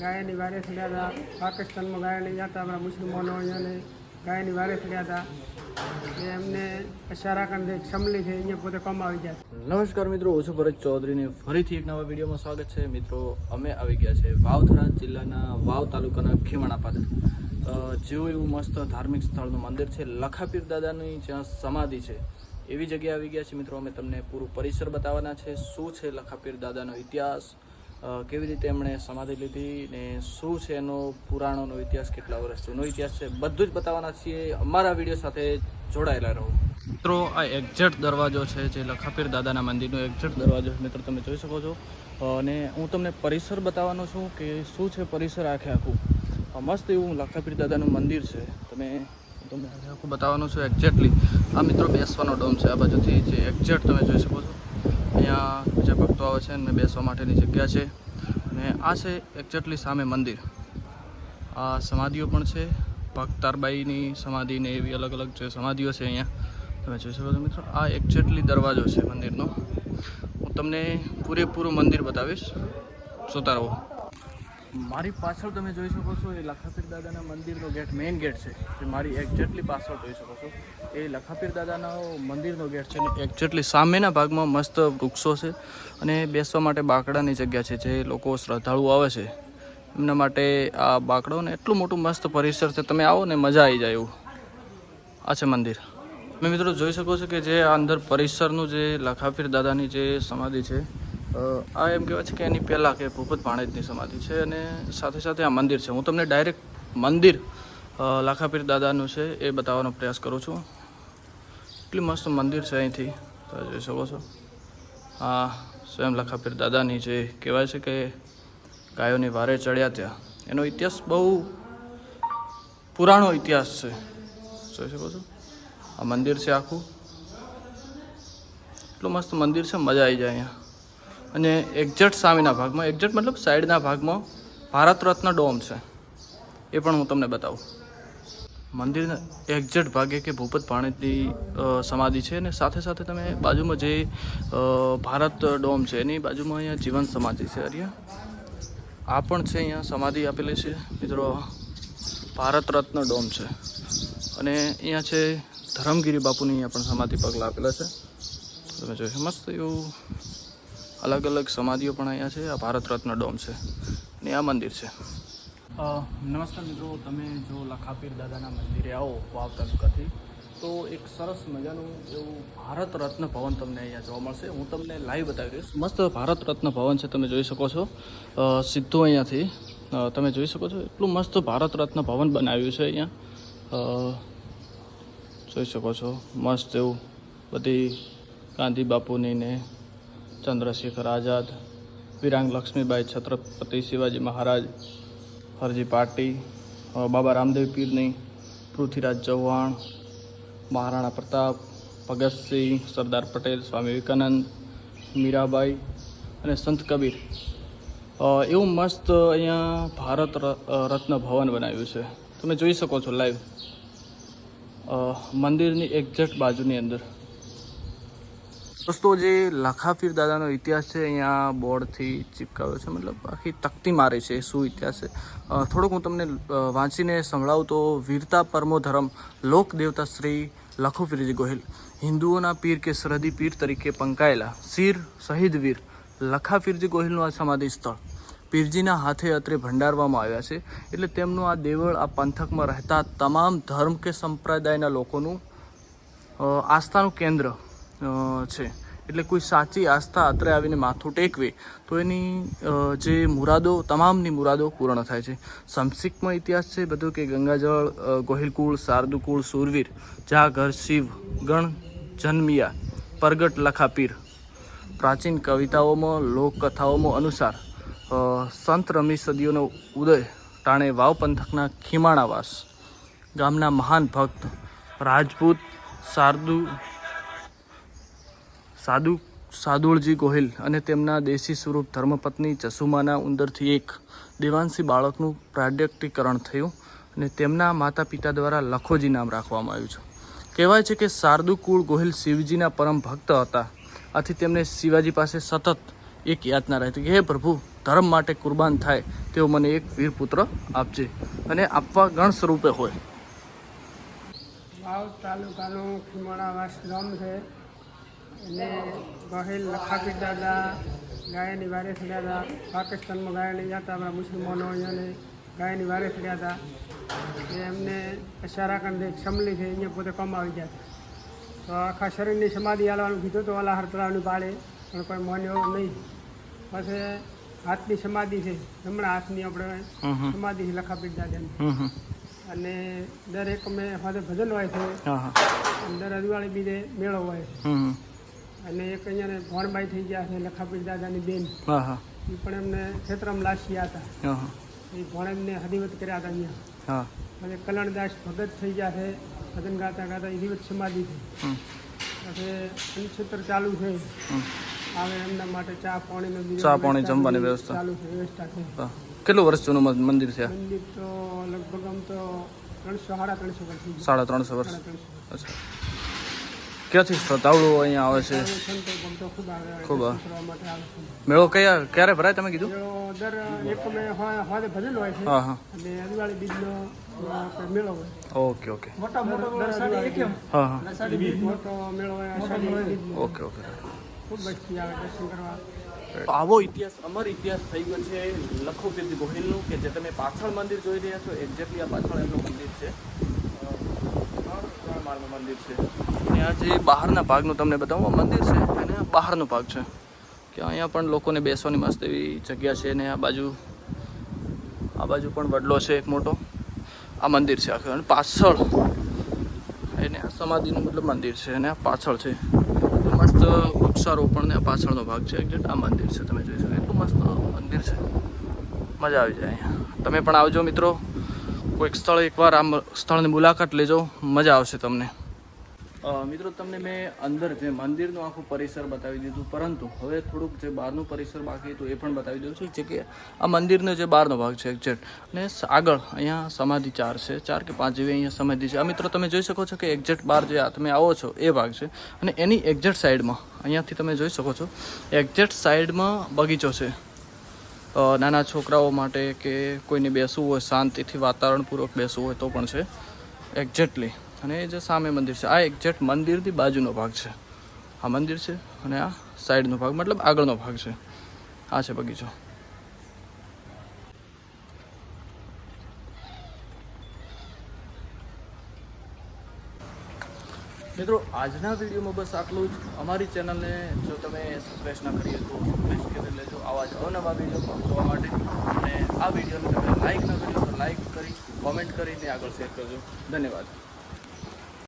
ગાયની વારે થયા હતા. પાકિસ્તાનમાં ગાય લઈ જતા આપણા મુસ્લિમોનો અહીંયાને ગાયની વારે થયા હતા. એ એમને સારા કાંડે સમલી છે અહીંયા પોતે કમાવી જાય નમસ્કાર મિત્રો, હું ભરત ચૌધરીને ફરીથી એક નવા વિડીયોમાં સ્વાગત છે. મિત્રો, અમે આવી ગયા છે વાવથરા જિલ્લાના વાવ તાલુકાના ખીમણા પાદર જેવું એવું મસ્ત ધાર્મિક સ્થળનું મંદિર છે, લખાપીર દાદાની જ્યાં સમાધિ છે, એવી જગ્યાએ આવી ગયા છે. મિત્રો, અમે તમને પૂરું પરિસર બતાવવાના છે. શું છે લખાપીર દાદાનો ઇતિહાસ? કેવી રીતે એમણે સમાધિ લીધી ને શું છે એનો પુરાણોનો ઇતિહાસ, કેટલા વર્ષ જૂનો ઇતિહાસ છે, બધું જ બતાવવાના છીએ. અમારા વીડિયો સાથે જોડાયેલા રહો. મિત્રો, આ એક્ઝેક્ટ દરવાજો છે જે લખાપીર દાદાના મંદિરનો એક્ઝેક્ટ દરવાજો છે. મિત્રો, તમે જોઈ શકો છો. અને હું તમને પરિસર બતાવવાનો છું કે શું છે પરિસર આખે આખું? મસ્ત એવું લખાપીર દાદાનું મંદિર છે. તમે તમને આખું બતાવવાનું છું એક્ઝેક્ટલી આ મિત્રો બેસવાનો ડોમ છે. આ બાજુથી જે એક્ઝેક્ટ તમે જોઈ શકો છો. અહીંયા જે ભક્તો આવે છે એમને બેસવા માટેની જગ્યા છે. અને આ છે એક્ઝેક્ટલી સામે મંદિર. આ સમાધિઓ પણ છે. ભક્તારબાઈની સમાધિ ને એવી અલગ અલગ જે સમાધિઓ છે અહીંયા. તમે જોઈ શકો છો મિત્રો, આ એક્ઝેક્ટલી દરવાજો છે મંદિરનો. હું તમને પૂરેપૂરું મંદિર બતાવીશ. જોતા રહો. મારી પાછળ તમે જોઈ શકો છો એ લખાપીર દાદાના મંદિરનો ગેટ મેઇન ગેટ છે. જે મારી એક્ઝેક્ટલી પાછળ જોઈ શકો છો. એ લખાપીર દાદાના મંદિરનો ગેટ છે અને એક્ઝેક્ટલી સામેના ભાગમાં મસ્ત વૃક્ષો છે અને બેસવા માટે બાકડાની જગ્યા છે જે લોકો શ્રદ્ધાળુ આવે છે. એમના માટે આ બાકડોને એટલું મોટું મસ્ત પરિસર છે. તમે આવો ને મજા આવી જાય એવું. આ છે મંદિર. તમે મિત્રો જોઈ શકો છો કે જે આ અંદર પરિસરનું જે લખાપીર દાદાની જે સમાધિ છે આ એમ કહેવાય છે કે એની પહેલાં કે ભૂપત ભાણેજની સમાધિ છે અને સાથે સાથે આ મંદિર છે. હું તમને ડાયરેક્ટ મંદિર લાખાપીર દાદાનું છે એ બતાવવાનો પ્રયાસ કરું છું. એટલી મસ્ત મંદિર છે અહીંથી. તમે જોઈ શકો છો. આ સ્વયં લખાપીર દાદાની જે કહેવાય છે કે ગાયોની વારે ચડ્યા ત્યાં. એનો ઇતિહાસ બહુ પુરાણો ઇતિહાસ છે. જોઈ શકો છો? આ મંદિર છે આખું. એટલું મસ્ત મંદિર છે, મજા આવી જાય અહીંયા. અને એક્ઝેટ સામેના ભાગમાં એક્ઝેટ મતલબ સાઈડના ભાગમાં ભારત રત્ન ડોમ છે. એ પણ હું તમને બતાવું. મંદિરના એક્ઝેટ ભાગે કે ભૂપત ભાણેજની સમાધિ છે અને સાથે સાથે તમે બાજુમાં જે ભારત ડોમ છે, એની બાજુમાં અહીંયા જીવન સમાધિ છે અહીંયા આ પણ છે અહીંયા સમાધિ આપેલી છે. મિત્રો, ભારત રત્ન ડોમ છે. અને અહીંયા છે ધરમગીરી બાપુની અહીંયા પણ સમાધિ પગલાં આપેલા છે. તમે જોઈ મસ્ત એવું અલગ અલગ સમાધિઓ પણ અહીંયા છે. આ ભારત રત્ન ડોમ છે અને આ મંદિર છે. નમસ્કાર મિત્રો, તમે જો લખાપીર દાદાના મંદિરે આવો વાવ તાલુકાથી તો એક સરસ મજાનું એવું ભારત રત્ન ભવન તમને અહીંયા જોવા મળશે. હું તમને લાઈવ બતાવી દઈશ. મસ્ત ભારત રત્ન ભવન છે, તમે જોઈ શકો છો. સીધું અહીંયાથી. તમે જોઈ શકો છો, એટલું મસ્ત ભારત રત્ન ભવન બનાવ્યું છે અહીંયા. જોઈ શકો છો, મસ્ત એવું બધી ગાંધી બાપુની ને ચંદ્રશેખર આઝાદ, વિરાંગ લક્ષ્મીબાઈ છત્રપતિ શિવાજી મહારાજ, હરજી પાટી બાબા રામદેવ પીરની, પૃથ્વીરાજ ચૌહાણ, મહારાણા પ્રતાપ, ભગતસિંહ, સરદાર પટેલ, સ્વામી વિવેકાનંદ, મીરાબાઈ અને સંત કબીર. એવું મસ્ત અહીંયા ભારત રત્ન ભવન બનાવ્યું છે. તમે જોઈ શકો છો લાઈવ મંદિરની એક્ઝેક્ટ બાજુની અંદર. દોસ્તો જે લખાફીર દાદાનો ઇતિહાસ છે, અહીંયા બોર્ડથી ચિપકાવ્યો છે, મતલબ આખી તકતી મારે છે, શું ઇતિહાસ છે. થોડુંક હું તમને વાંચીને સંભળાવું તો વીરતા પરમો ધર્મ, લોક દેવતા શ્રી લખુફીરજી ગોહિલ, હિન્દુઓના પીર કે સરહદી પીર તરીકે પંકાયેલા શીર શહીદ વીર લખાફીરજી ગોહિલનું આ સમાધિ સ્થળ. પીરજીના હાથે અત્રે ભંડારવામાં આવ્યા છે, એટલે તેમનું આ દેવળ આ પંથકમાં રહેતા તમામ ધર્મ કે સંપ્રદાયના લોકોનું આસ્થાનું કેન્દ્ર છે. એટલે કોઈ સાચી આસ્થા અત્રે આવીને માથું ટેકવે, તો એની જે મુરાદો, તમામની મુરાદો પૂર્ણ થાય છે. સમસિકમાં ઇતિહાસ છે બધું કે ગંગાજળ ગોહિલકુળ, શારદુકુળ, સુરવીર જા ઘર શિવ, ગણ, જન્મિયા, પરગટ, લખાપીર. પ્રાચીન કવિતાઓમાં, લોકકથાઓમાં અનુસાર સંત રમી સદીઓનો ઉદય ટાણે વાવ પંથકના ખીમાણાવાસ. ગામના મહાન ભક્ત, રાજપૂત સારદુ સાદુ સાદુળજી ગોહિલ અને તેમના દેશી સ્વરૂપ ધર્મપત્ની જસુમાના ઉંદરથી એક દેવાંશી બાળકનું પ્રાડ્યક્ટીકરણ થયું અને તેમના માતા પિતા દ્વારા લખોજી નામ રાખવામાં આવ્યું છે. કહેવાય છે કે શારદુ કુળ ગોહિલ શિવજીના પરમ ભક્ત હતા. આથી તેમને શિવાજી પાસે સતત એક યાતના રહેતી હે પ્રભુ, ધર્મ માટે કુરબાન થાય તેવો મને એક વીર પુત્ર આપજે અને આપવા ગણ સ્વરૂપે હોય. વાવ તાલુકાનું ખીમણાવાસ ગામ છે. એને ગહેલ લખાપીર દાદા ગાયની વારે ફર્યા હતા. પાકિસ્તાનમાં ગાયને ગયા હતા આપણા મુસલમાનો અહીંયાને ગાયની વારે ફર્યા હતા. એમને શારાકંદ એક સમલી છે અહીંયા પોતે કમાવી ગયા હતા. તો આખા શરીરની સમાધિ હાલવાનું કીધું તો ઓલા હરતરાવની પાડે પણ કોઈ માન્યો નહીં. પછી હાથની સમાધિ છે જમણા હાથની આપણે સમાધિ છે લખાપીર દાદાની. અને દરેક મેં સાથે ભજન હોય છે હા અજવાળી બીજે મેળો હોય છે. અને એક અહીંયા ભણબાઈ થઈ ગયા છે લખાપીર દાદાની બેન. હા હા. એ પણ એમને ક્ષેત્રમાં લાસિયા હતા એ ભણ એમને હદીવત કર્યા હતા અહીંયા. હા. પછી કલણદાસ ભગત થઈ ગયા છે ભજન ગાતા ગાતા એ દિવસ સમાધિ થઈ. હવે પછી ચાલુ છે. હવે એમના માટે ચા પાણીનો ચા પાણી જમવાની વ્યવસ્થા. ચાલુ છે વ્યવસ્થા છે. કેટલું વર્ષ જૂનું મંદિર છે? મંદિર તો લગભગ આમ તો ત્રણસો. સાડા ત્રણસો વર્ષ. સાડા ત્રણસો વર્ષ. અચ્છા. ક્યાંથી શ્રદ્ધાળુઓ અહીંયા આવે છે? ખૂબ મેળો કયા ક્યારે ભરાય તમે કીધું? દર એક મેં હોદે ભજન હોય છે. હા હા. અને અજવાળી બીજનો મેળો હોય. Okay okay. મોટા મોટો હા હા. મોટો મેળો હોય ઓકે ઓકે. આવે દર્શન કરવા. આવો ઇતિહાસ અમર ઇતિહાસ થઈ ગયો છે લખો કીર્તિ ગોહિલનું કે જે તમે પાછળ મંદિર જોઈ રહ્યા છો એક્ઝેક્ટલી આ પાછળ એમનું મંદિર છે. મંદિર છે. અને જે બહારના ભાગનું તમને બતાવું મંદિર છે અને બહારનો ભાગ છે. કે અહીંયા પણ લોકોને બેસવાની મસ્ત એવી જગ્યા છે અને આ બાજુ આ બાજુ પણ વડલો છે એક મોટો. આ મંદિર છે આખું. અને પાછળ, એને આ સમાધિનું મતલબ મંદિર છે અને આ પાછળ છે. મસ્ત વૃક્ષારોપણ ને પાછળનો ભાગ છે. એક્ઝેક્ટ આ મંદિર છે, તમે જોઈ શકો. એટલું મસ્ત મંદિર છે. મજા આવી જાય અહીંયા. તમે પણ આવજો મિત્રો. કોઈક સ્થળ એકવાર આમ સ્થળની મુલાકાત લેજો. મજા આવશે તમને. મિત્રો, તમને મેં અંદર જે મંદિરનું આખું પરિસર બતાવી દીધું, પરંતુ હવે થોડુંક જે બહારનું પરિસર બાકી હતું એ પણ બતાવી દઉં છું. જે કે આ મંદિરનો જે બહારનો ભાગ છે એક્ઝેક્ટ અને આગળ અહીંયા સમાધિ ચાર છે. ચાર કે પાંચ જેવી અહીંયા સમાધિ છે. આ મિત્રો, તમે જોઈ શકો છો કે એક્ઝેક્ટ બહાર જે તમે આવો છો એ ભાગ છે. અને એની એક્ઝેક્ટ સાઈડમાં અહીંયાથી તમે જોઈ શકો છો એક્ઝેક્ટ સાઈડમાં બગીચો છે. નાના છોકરાઓ માટે કે કોઈને બેસવું હોય, શાંતિથી વાતાવરણપૂર્વક બેસવું હોય તો પણ છે. એક્ઝેક્ટલી અને એ જે સામે મંદિર છે, આ એક્ઝેક્ટ મંદિરથી બાજુનો ભાગ છે. આ મંદિર છે અને આ સાઈડનો ભાગ, મતલબ આગળનો ભાગ છે. આ છે બગીચો. મિત્રો, આજના વિડીયોમાં બસ આટલું જ. અમારી ચેનલને જો તમે સબસ્ક્રાઈબ ના કરીએ તો સબસ્ક્રાઈબ કરી લેજો. આવા જ અવનવા વીડિયો જોવા માટે. અને આ વિડીયોને તમે લાઇક ના કરી તો લાઇક કરી કોમેન્ટ કરીને આગળ શેર કરજો. ધન્યવાદ.